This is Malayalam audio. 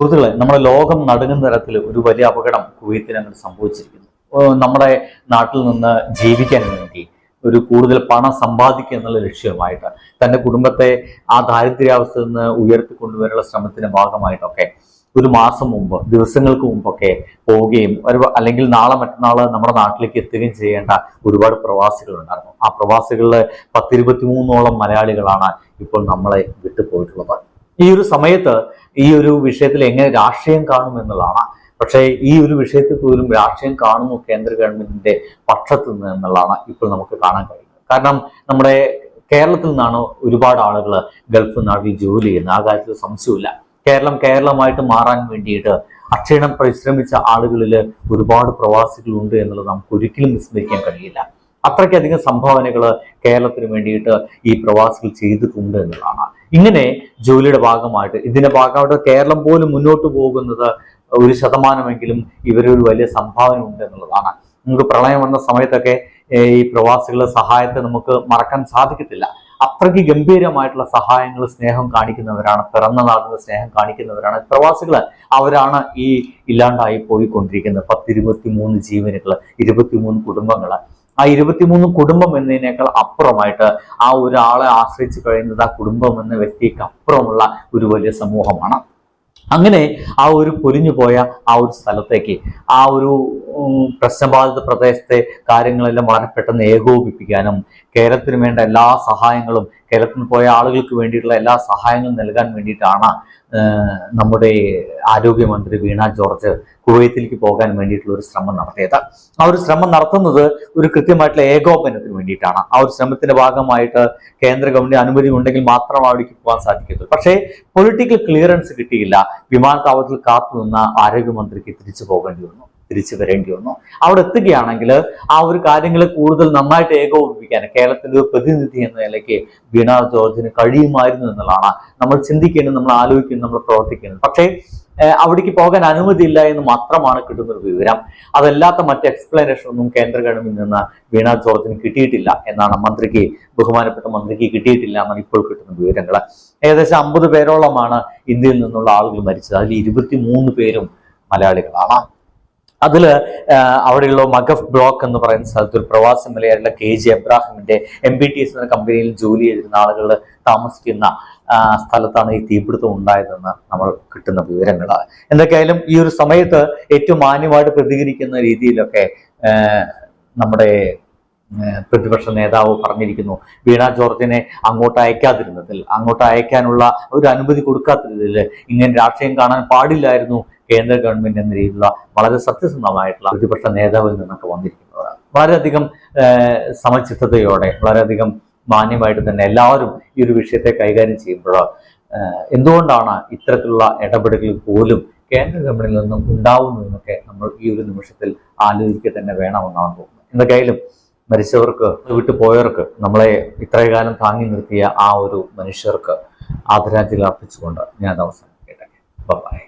സുഹൃത്തുക്കളെ നമ്മുടെ ലോകം നടുങ്ങുന്ന തരത്തിൽ ഒരു വലിയ അപകടം കുവൈത്തിൽ അങ്ങനെ സംഭവിച്ചിരിക്കുന്നു. നമ്മുടെ നാട്ടിൽ നിന്ന് ജീവിക്കാൻ വേണ്ടി ഒരു കൂടുതൽ പണം സമ്പാദിക്കുക എന്നുള്ള ലക്ഷ്യമായിട്ട് തന്റെ കുടുംബത്തെ ആ ദാരിദ്ര്യാവസ്ഥയിൽ നിന്ന് ഉയർത്തിക്കൊണ്ടുവരാനുള്ള ശ്രമത്തിന്റെ ഭാഗമായിട്ടൊക്കെ ഒരു മാസം മുമ്പ് ദിവസങ്ങൾക്ക് മുമ്പൊക്കെ പോവുകയും ഒരു അല്ലെങ്കിൽ നാളെ മറ്റന്നാൾ നമ്മുടെ നാട്ടിലേക്ക് എത്തുകയും ചെയ്യേണ്ട ഒരുപാട് പ്രവാസികൾ ഉണ്ടായിരുന്നു ആ പ്രവാസികളിൽ പത്തിരുപത്തിമൂന്നോളം മലയാളികളാണ് ഇപ്പോൾ നമ്മളെ വിട്ടുപോയിട്ടുള്ളത്. ഈ ഒരു സമയത്ത് ഈ ഒരു വിഷയത്തിൽ എങ്ങനെ രാഷ്ട്രീയം കാണും എന്നുള്ളതാണ്. പക്ഷേ ഈ ഒരു വിഷയത്തിൽ പോലും രാഷ്ട്രീയം കാണുന്നു കേന്ദ്ര ഗവൺമെന്റിന്റെ പക്ഷത്തു നിന്ന് എന്നുള്ളതാണ് ഇപ്പോൾ നമുക്ക് കാണാൻ കഴിയുന്നത്. കാരണം നമ്മുടെ കേരളത്തിൽ നിന്നാണ് ഒരുപാട് ആളുകൾ ഗൾഫ് നാട്ടിൽ ജോലി ചെയ്യുന്നത്. ആ കാര്യത്തിൽ സംശയമില്ല കേരളം കേരളമായിട്ട് മാറാൻ വേണ്ടിയിട്ട് അക്ഷീണം പരിശ്രമിച്ച ആളുകളിൽ ഒരുപാട് പ്രവാസികളുണ്ട് എന്നുള്ളത് നമുക്ക് ഒരിക്കലും വിസ്മരിക്കാൻ കഴിയില്ല. അത്രയ്ക്കധികം സംഭാവനകൾ കേരളത്തിന് വേണ്ടിയിട്ട് ഈ പ്രവാസികൾ ചെയ്തിട്ടുണ്ട് എന്നുള്ളതാണ്. ഇങ്ങനെ ജോലിയുടെ ഭാഗമായിട്ട് ഇതിന്റെ ഭാഗമായിട്ട് കേരളം പോലും മുന്നോട്ട് പോകുന്നത് ഒരു ശതമാനമെങ്കിലും ഇവരൊരു വലിയ സംഭാവന ഉണ്ട് എന്നുള്ളതാണ്. നമുക്ക് പ്രളയം വന്ന സമയത്തൊക്കെ ഈ പ്രവാസികളുടെ സഹായത്തെ നമുക്ക് മറക്കാൻ സാധിക്കത്തില്ല. അത്രയ്ക്ക് ഗംഭീരമായിട്ടുള്ള സഹായങ്ങൾ സ്നേഹം കാണിക്കുന്നവരാണ് പിറന്ന നാടിന്റെ സ്നേഹം കാണിക്കുന്നവരാണ്. പ്രവാസികൾ അവരാണ് ഈ ഇല്ലാണ്ടായി പോയിക്കൊണ്ടിരിക്കുന്നത്. പത്തിരുപത്തി മൂന്ന് ജീവനുകൾ ഇരുപത്തിമൂന്ന് കുടുംബങ്ങൾ ആ ഇരുപത്തിമൂന്ന് കുടുംബം എന്നതിനേക്കാൾ അപ്പുറമായിട്ട് ആ ഒരാളെ ആശ്രയിച്ച് കഴിയുന്നത് ആ കുടുംബം എന്ന വ്യക്തിക്ക് അപ്പുറമുള്ള ഒരു വലിയ സമൂഹമാണ്. അങ്ങനെ ആ ഒരു പൊലിഞ്ഞു പോയ ആ ഒരു സ്ഥലത്തേക്ക് ആ ഒരു പ്രശ്നബാധിത പ്രദേശത്തെ കാര്യങ്ങളെല്ലാം വളരെ പെട്ടെന്ന് ഏകോപിപ്പിക്കാനും കേരളത്തിന് വേണ്ട എല്ലാ സഹായങ്ങളും കേരളത്തിൽ നിന്ന് പോയ ആളുകൾക്ക് വേണ്ടിയിട്ടുള്ള എല്ലാ സഹായങ്ങളും നൽകാൻ വേണ്ടിയിട്ടാണ് നമ്മുടെ ആരോഗ്യമന്ത്രി വീണ ജോർജ് കുവൈത്തിലേക്ക് പോകാൻ വേണ്ടിയിട്ടുള്ള ഒരു ശ്രമം നടത്തിയത്. ആ ഒരു ശ്രമം നടത്തുന്നത് ഒരു കൃത്യമായിട്ടുള്ള ഏകോപനത്തിന് വേണ്ടിയിട്ടാണ്. ആ ഒരു ശ്രമത്തിന്റെ ഭാഗമായിട്ട് കേന്ദ്ര ഗവൺമെന്റ് അനുമതി ഉണ്ടെങ്കിൽ മാത്രം അവിടേക്ക് പോകാൻ സാധിക്കത്തുള്ളൂ. പക്ഷേ പൊളിറ്റിക്കൽ ക്ലിയറൻസ് കിട്ടിയില്ല. വിമാനത്താവളത്തിൽ കാത്തു നിന്ന ആരോഗ്യമന്ത്രിക്ക് തിരിച്ചു പോകേണ്ടി വന്നു. തിരിച്ചു വരേണ്ടി വന്നു. അവിടെ എത്തുകയാണെങ്കിൽ ആ ഒരു കാര്യങ്ങൾ കൂടുതൽ നന്നായിട്ട് ഏകോപിപ്പിക്കാൻ കേരളത്തിന്റെ ഒരു പ്രതിനിധി എന്ന നിലയ്ക്ക് വീണ ജോർജിന് കഴിയുമായിരുന്നു എന്നുള്ളതാണ് നമ്മൾ ചിന്തിക്കേണ്ടത് നമ്മൾ ആലോചിക്കുന്നത് നമ്മൾ പ്രവർത്തിക്കുന്നത് പക്ഷേ അവിടേക്ക് പോകാൻ അനുമതിയില്ല എന്ന് മാത്രമാണ് കിട്ടുന്ന ഒരു വിവരം. അതല്ലാത്ത മറ്റ് എക്സ്പ്ലനേഷൻ ഒന്നും കേന്ദ്ര ഗവൺമെന്റിൽ നിന്ന് വീണ ജോർജിന് കിട്ടിയിട്ടില്ല എന്നാണ് മന്ത്രിക്ക് ബഹുമാനപ്പെട്ട മന്ത്രിക്ക് കിട്ടിയിട്ടില്ല എന്നാണ് ഇപ്പോൾ കിട്ടുന്ന വിവരങ്ങൾ. ഏകദേശം അമ്പത് പേരോളമാണ് ഇന്ത്യയിൽ നിന്നുള്ള ആളുകൾ മരിച്ചത്. അതിൽ ഇരുപത്തി പേരും മലയാളികളാണ്. അതിൽ അവിടെയുള്ള മഗഫ് ബ്ലോക്ക് എന്ന് പറയുന്ന സ്ഥലത്ത് ഒരു പ്രവാസി മലയാളിയുടെ കെ ജി എബ്രാഹിമിന്റെ എം ബി ടി എസ് എന്ന കമ്പനിയിൽ ജോലി ചെയ്തിരുന്ന ആളുകൾ താമസിക്കുന്ന സ്ഥലത്താണ് ഈ തീപിടുത്തം ഉണ്ടായതെന്ന് നമ്മൾ കിട്ടുന്ന വിവരങ്ങൾ എന്തൊക്കെയായാലും ഈ ഒരു സമയത്ത് ഏറ്റവും മാന്യമായിട്ട് പ്രതികരിക്കുന്ന രീതിയിലൊക്കെ നമ്മുടെ പ്രതിപക്ഷ നേതാവ് പറഞ്ഞിരിക്കുന്നു. വീണ ജോർജിനെ അങ്ങോട്ട് അയക്കാതിരുന്നതിൽ അങ്ങോട്ട് അയക്കാനുള്ള ഒരു അനുമതി കൊടുക്കാത്തതിൽ ഇങ്ങനെ രാഷ്ട്രീയം കാണാൻ പാടില്ലായിരുന്നു കേന്ദ്ര ഗവൺമെന്റ് എന്ന രീതിയിലുള്ള വളരെ സത്യസന്ധമായിട്ടുള്ള പ്രതിപക്ഷ നേതാവിൽ നിന്നൊക്കെ വന്നിരിക്കുന്നതാണ്. വളരെയധികം സമചിത്തതയോടെ വളരെയധികം മാന്യമായിട്ട് തന്നെ എല്ലാവരും ഈ ഒരു വിഷയത്തെ കൈകാര്യം ചെയ്യുമ്പോൾ എന്തുകൊണ്ടാണ് ഇത്തരത്തിലുള്ള ഇടപെടലുകൾ പോലും കേന്ദ്ര ഗവൺമെന്റിൽ നിന്നും ഉണ്ടാവുന്നതെന്നൊക്കെ നമ്മൾ ഈ ഒരു നിമിഷത്തിൽ ആലോചിക്കുക തന്നെ വേണമെന്നാണ് തോന്നുന്നത്. എന്തൊക്കെയായാലും മരിച്ചവർക്ക് വിട്ടു പോയവർക്ക് നമ്മളെ ഇത്രയും കാലം താങ്ങി നിർത്തിയ ആ ഒരു മനുഷ്യർക്ക് ആദരാഞ്ജലി അർപ്പിച്ചുകൊണ്ട് ഞാൻ അവസാനിക്കട്ടെ ബൈ